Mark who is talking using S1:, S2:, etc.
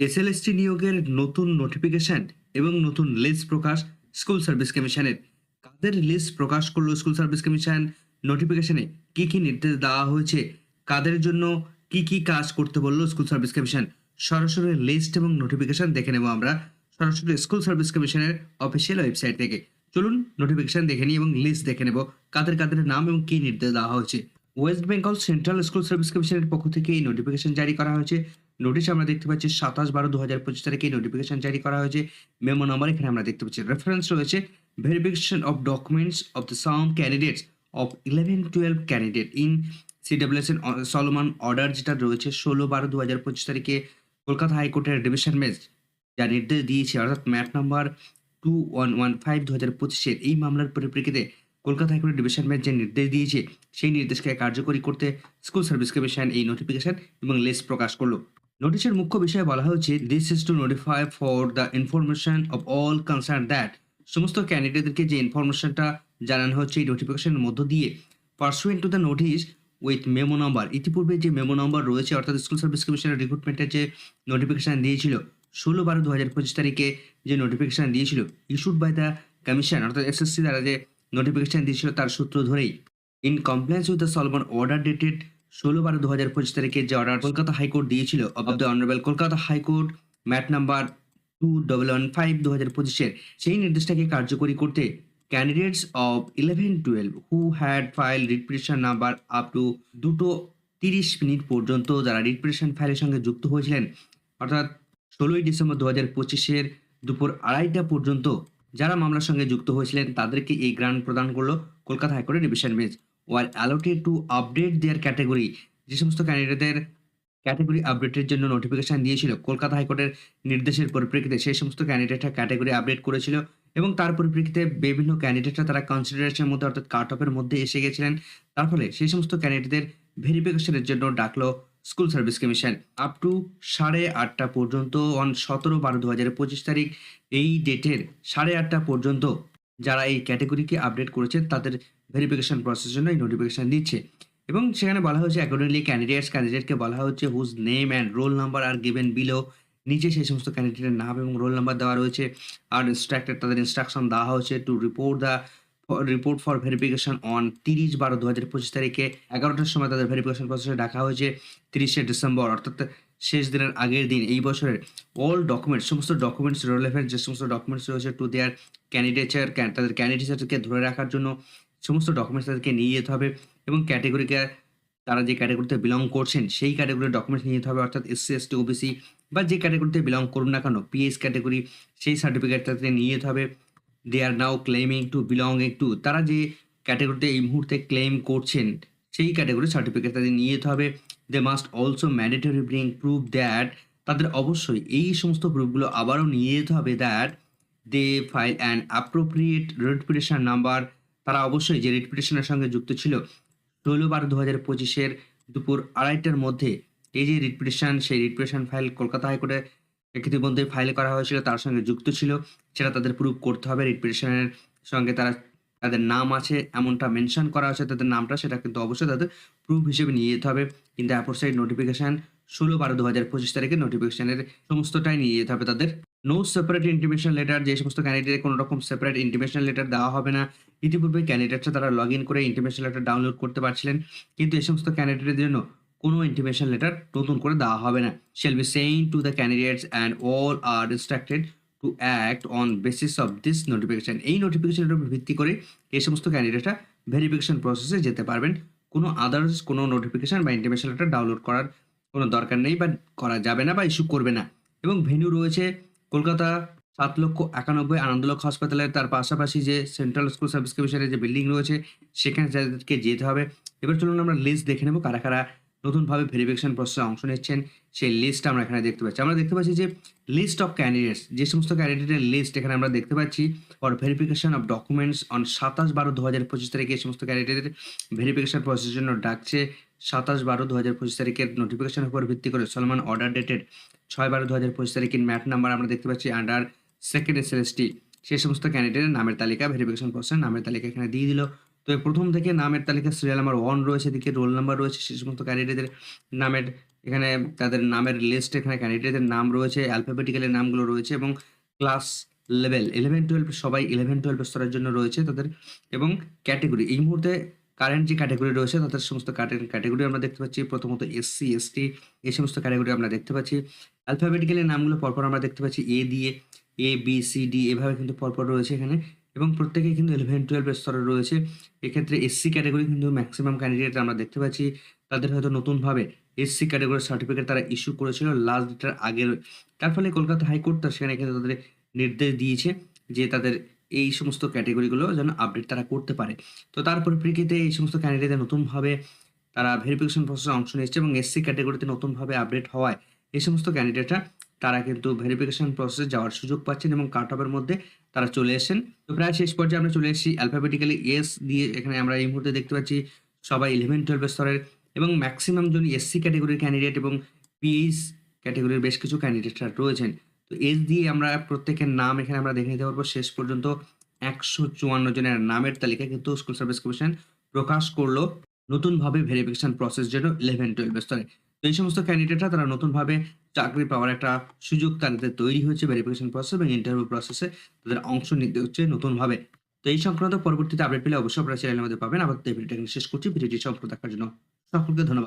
S1: SLST নিয়োগের নতুন notification এবং নতুন লিস্ট প্রকাশ স্কুল সার্ভিস কমিশনের কাদের লিস্ট প্রকাশ করল স্কুল সার্ভিস কমিশন নোটিফিকেশনে কি কি নির্দেশ দেওয়া হয়েছে? কাদের জন্য কি কি কাজ করতে বলল স্কুল সার্ভিস কমিশন সরাসরি লিস্ট এবং নোটিফিকেশন দেখে নেব আমরা। সরাসরি স্কুল সার্ভিস কমিশনের অফিসিয়াল ওয়েবসাইট থেকে। চলুন নোটিফিকেশন দেখে নিই এবং লিস্ট দেখে নেব কাদের কাদের নাম এবং কি নির্দেশ দেওয়া হয়েছে। West Bengal central school service কমিশনের পক্ষ থেকে এই নোটিফিকেশন জারি করা হয়েছে। নোটিশ আমরা দেখতে পাচ্ছি সাতাশ বারো দু হাজার পঁচিশ তারিখে নোটিফিকেশন জারি করা হয়েছে। মেমো নাম্বার এখানে আমরা দেখতে পাচ্ছি। রেফারেন্স রয়েছে verification of documents of the some candidates of eleven twelve candidate in CWS Solomon order যেটা রয়েছে ষোলো বারো দু হাজার পঁচিশ তারিখে কলকাতা হাইকোর্টের ডিভিশন বেঞ্চ যা নির্দেশ দিয়েছে। অর্থাৎ MAT number two one one five দু হাজার পঁচিশের এই মামলার পরিপ্রেক্ষিতে কলকাতা হাইকোর্টের ডিভিশন বেঞ্চ যে নির্দেশ দিয়েছে, সেই নির্দেশকে কার্যকরী করতে স্কুল সার্ভিস কমিশন এই নোটিফিকেশন এবং লিস্ট প্রকাশ করল। নোটিশের মুখ্য বিষয়ে বলা হয়েছে this is to notify for the information of all concern that সমস্ত ক্যান্ডিডেটদেরকে যে ইনফরমেশনটা জানানো হচ্ছে, এই নোটিফিকেশনের মধ্য দিয়ে pursuant to the notice with memo number ইতিপূর্বে যে মেমো নাম্বার রয়েছে, অর্থাৎ স্কুল সার্ভিস কমিশনের রিক্রুটমেন্টের যে নোটিফিকেশন দিয়েছিল, ষোলো বারো দু হাজার পঁচিশ তারিখে যে নোটিফিকেশান দিয়েছিল ইস্যুড বাই দ্য কমিশন অর্থাৎ এসএসসি দ্বারা যে নোটিফিকেশন দিয়েছিল, তার সূত্র ধরেই in compliance with the Solomon order dated ষোলো বারো দু হাজার পঁচিশ তারিখে যে অর্ডার কলকাতা হাইকোর্ট দিয়েছিল of the honourable Kolkata high court MAT number two double one five দু হাজার পঁচিশের সেই নির্দেশটাকে কার্যকরী করতে candidates of eleven twelve who had file repetition number up to দুটো তিরিশ মিনিট পর্যন্ত যারা রিপিটিশন ফাইলের সঙ্গে যুক্ত হয়েছিলেন, অর্থাৎ ষোলোই ডিসেম্বর দু হাজার পঁচিশের দুপুর আড়াইটা পর্যন্ত যারা মামলার সঙ্গে যুক্ত হয়েছিলেন, তাদেরকে এই গ্রান্ট প্রদান করল কলকাতা হাইকোর্টের division bench were allotted to update their category যে সমস্ত ক্যান্ডিডেটদের ক্যাটাগরি আপডেটের জন্য নোটিফিকেশন দিয়েছিল, কলকাতা হাইকোর্টের নির্দেশের পরিপ্রেক্ষিতে সেই সমস্ত ক্যান্ডিডেটরা ক্যাটাগরি আপডেট করেছিল এবং তার পরিপ্রেক্ষিতে বিভিন্ন ক্যান্ডিডেটরা তারা কনসিডারেশনের মধ্যে, অর্থাৎ কাট অফের মধ্যে এসে গেছিলেন। তার ফলে সেই সমস্ত ক্যান্ডিডেটদের ভেরিফিকেশনের জন্য ডাকলো school service commission up to সাড়ে আটটা পর্যন্ত অন সতেরো বারো দু হাজার পঁচিশ তারিখ, এই ডেটের সাড়ে আটটা পর্যন্ত যারা এই ক্যাটাগরিকে আপডেট করেছেন, তাদের ভেরিফিকেশন প্রসেসের জন্য এই নোটিফিকেশন দিচ্ছে। এবং সেখানে বলা হয়েছে অ্যাকর্ডিংলি ক্যান্ডিডেটস ক্যান্ডিডেটকে বলা হচ্ছে whose name and roll number are given below নিচে সেই সমস্ত ক্যান্ডিডেটের নাম এবং রোল নাম্বার দেওয়া রয়েছে। আর ইনস্ট্রাক্টেড তাদের ইনস্ট্রাকশন দেওয়া হয়েছে to report the report for verification on তিরিশ বারো দু হাজার পঁচিশ তারিখে। এগারোটার সময় তাদের ভেরিফিকেশন প্রসেসে ডাকা হয়েছে, তিরিশে ডিসেম্বর। অর্থাৎ শেষ দিনের আগের দিন, এই বছরের অল ডকুমেন্টস সমস্ত ডকুমেন্টস রিলেভেন্ট যে সমস্ত ডকুমেন্টস রয়েছে টু দেয়ার ক্যান্ডিডেচার তাদের ক্যান্ডিডেচারকে ধরে রাখার জন্য সমস্ত ডকুমেন্টস তাদেরকে নিয়ে যেতে হবে এবং ক্যাটেগরিকে তারা যে ক্যাটাগরিতে বিলং করছেন, সেই ক্যাটাগরির ডকুমেন্টস নিয়ে যেতে হবে, অর্থাৎ এসসি এসটি ওবিসি বা যে ক্যাটাগরিতে বিলং করুন না কেন পিএস ক্যাটাগরি সেই সার্টিফিকেট তাদের নিয়ে যেতে হবে। They are now claiming to belonging to তারা যে ক্যাটাগরিতে এই মুহূর্তে ক্লেম করছেন, সেই ক্যাটাগরি সার্টিফিকেট তাদের নিয়ে যেতে হবে। They must also mandatory bring proof that তাদের অবশ্যই এই সমস্ত প্রুফগুলো আবারও নিয়ে যেতে হবে that they file and appropriate repetition number তারা অবশ্যই যে রিপিটেশনের সঙ্গে যুক্ত ছিল ষোলো বারো দু হাজার পঁচিশের দুপুর আড়াইটার মধ্যে এই যে রিপিটেশন সেই রিপিটেশন ফাইল কলকাতা হাইকোর্টে ইতিমধ্যে ফাইল করা হয়েছিল, তার সঙ্গে যুক্ত ছিল। সেটা তাদের প্রুভ করতে হবে। রিপিটেশনের সঙ্গে তারা, তাদের নাম আছে, এমনটা মেনশন করা হয়েছে, তাদের নামটা সেটা কিন্তু অবশ্যই তাদের প্রুফ হিসেবে নিয়ে যেতে হবে। কিন্তু অ্যাপোসাইড নোটিফিকেশান ষোলো বারো দু হাজার পঁচিশ তারিখে নোটিফিকেশানের সমস্তটাই নিয়ে যেতে হবে তাদের। নো সেপারেট ইন্টিমেশন লেটার যে সমস্ত ক্যান্ডিডেট কোনো রকম সেপারেট ইন্টিমেশন লেটার দেওয়া হবে না। ইতিপূর্বে ক্যান্ডিডেটরা তারা লগ ইন করে ইন্টিমেশন লেটার ডাউনলোড করতে পারছিলেন, কিন্তু এই সমস্ত ক্যান্ডিডেটের জন্য কোনো ইন্টিমেশন লেটার নতুন করে দেওয়া হবে না। Shall be saying to the candidates and all are instructed to act on basis of this notification এই নোটিফিকেশনের উপর ভিত্তি করে এই সমস্ত ক্যান্ডিডেটরা ভেরিফিকেশন প্রসেসে যেতে পারবেন। কোনো আদার্স কোনো নোটিফিকেশন বা ইন্টিমেশন লেটার ডাউনলোড করার কোনো দরকার নেই বা করা যাবে না বা ইস্যু করবে না। এবং ভেন্যু রয়েছে কলকাতা সাত লক্ষ একানব্বই আনন্দলোক হাসপাতালে তার পাশাপাশি যে সেন্ট্রাল স্কুল সার্ভিস কমিশনের যে বিল্ডিং রয়েছে, সেখানে যাদেরকে যেতে হবে। এবার চলুন আমরা লিস্ট দেখে নেব কারা কারা নতুনভাবে ভেরিফিকেশন প্রসেসে অংশ নিচ্ছেন, সেই লিস্ট আমরা এখানে দেখতে পাচ্ছি। আমরা দেখতে পাচ্ছি যে লিস্ট অফ ক্যান্ডিডেটস যে সমস্ত ক্যান্ডিডেটের লিস্ট এখানে আমরা দেখতে পাচ্ছি for verification of documents on সাতাশ বারো দু হাজার পঁচিশ তারিখে এই সমস্ত ক্যান্ডিডেটের ভেরিফিকেশন প্রসেসের জন্য ডাকছে। সাতাশ বারো দু হাজার পঁচিশ তারিখের নোটিফিকেশনের উপর ভিত্তি করে সলমান অর্ডার ডেটেড ছয় বারো দু হাজার পঁচিশ তারিখের ম্যাট নাম্বার আমরা দেখতে পাচ্ছি আন্ডার সেকেন্ড এসএলএসটি সেই সমস্ত ক্যান্ডিডেটের নামের তালিকা ভেরিফিকেশন প্রসেসের নামের তালিকা এখানে দিয়ে দিল। তো এই প্রথম থেকে নামের তালিকা সিরিয়াল নাম্বার ওয়ান রয়েছে, এদিকে রোল নাম্বার রয়েছে সেই সমস্ত ক্যান্ডিডেটের নামের, এখানে তাদের নামের লিস্ট এখানে ক্যান্ডিডেটের নাম রয়েছে অ্যালফাবেটিক্যালি নামগুলো রয়েছে এবং ক্লাস লেভেল ইলেভেন টুয়েলভ সবাই ইলেভেন টুয়েলভ স্তরের জন্য রয়েছে তাদের এবং ক্যাটেগরি এই মুহূর্তে কারেন্ট যে ক্যাটেগরি রয়েছে, তাদের সমস্ত ক্যাটেগরি আমরা দেখতে পাচ্ছি, প্রথমত এসসি এসটি এই সমস্ত ক্যাটেগরি আমরা দেখতে পাচ্ছি। অ্যালফাবেটিক্যালি নামগুলো পরপর আমরা দেখতে পাচ্ছি এ দিয়ে এ বি সি ডি এভাবে কিন্তু পরপর রয়েছে এখানে। এবং প্রত্যেকেই কিন্তু ইলেভেন টুয়েলভ স্তরে রয়েছে। এক্ষেত্রে এসসি ক্যাটাগরি কিন্তু ম্যাক্সিমাম ক্যান্ডিডেট আমরা দেখতে পাচ্ছি। তাদের হয়তো নতুনভাবে এসসি ক্যাটাগরির সার্টিফিকেট তারা ইস্যু করেছিল লাস্ট ডেটের আগের। তার ফলে কলকাতা হাইকোর্ট তার সেখানে কিন্তু তাদের নির্দেশ দিয়েছে যে তাদের এই সমস্ত ক্যাটাগরিগুলো যেন আপডেট তারা করতে পারে। তো তার পরিপ্রেক্ষিতে এই সমস্ত ক্যান্ডিডেটদের নতুনভাবে তারা ভেরিফিকেশন প্রসেসে অংশ নিচ্ছে এবং এসসি ক্যাটাগরিতে নতুনভাবে আপডেট হওয়ায় এই সমস্ত ক্যান্ডিডেটরা তারা কিন্তু ভেরিফিকেশন প্রসেসে যাওয়ার সুযোগ পাচ্ছেন এবং কাট অফের মধ্যে তারা চলে এসেছেন তো প্রায় শেষ পর্যায়ে আমরা চলে এসেছি অ্যালফাবেটিক্যালি এস দিয়ে, এখানে আমরা এই মুহূর্তে দেখতে পাচ্ছি সবাই ইলেভেন টুয়েলভ স্তরের এবং ম্যাক্সিমাম জন এসসি ক্যাটাগরির ক্যান্ডিডেট এবং পিএইচ ক্যাটাগরির বেশ কিছু ক্যান্ডিডেটরা রয়েছেন। তো এস দিয়ে আমরা প্রত্যেকের নাম এখানে আমরা দেখে নিতে পারব। শেষ পর্যন্ত একশো চুয়ান্ন জনের নামের তালিকা কিন্তু স্কুল সার্ভিস কমিশন প্রকাশ করল। নতুনভাবে ভেরিফিকেশন প্রসেস জন্য ইলেভেন টুয়েলভ স্তরে। এই সমস্ত ক্যান্ডিডেটরা তারা নতুনভাবে চাকরি পাওয়ার একটা সুযোগ তাদের তৈরি হয়েছে ভেরিফিকেশন প্রসেস এবং ইন্টারভিউ প্রসেসে তাদের অংশ নিতে হচ্ছে নতুনভাবে। তো এই সংক্রান্ত পরবর্তীতে আপডেট পেলে অবশ্যই আপনারা চ্যানেলের মধ্যে পাবেন। আবার ভিডিওটা শেষ করছি। ভিডিওটি সম্পূর্ণ দেখার জন্য সকলকে ধন্যবাদ।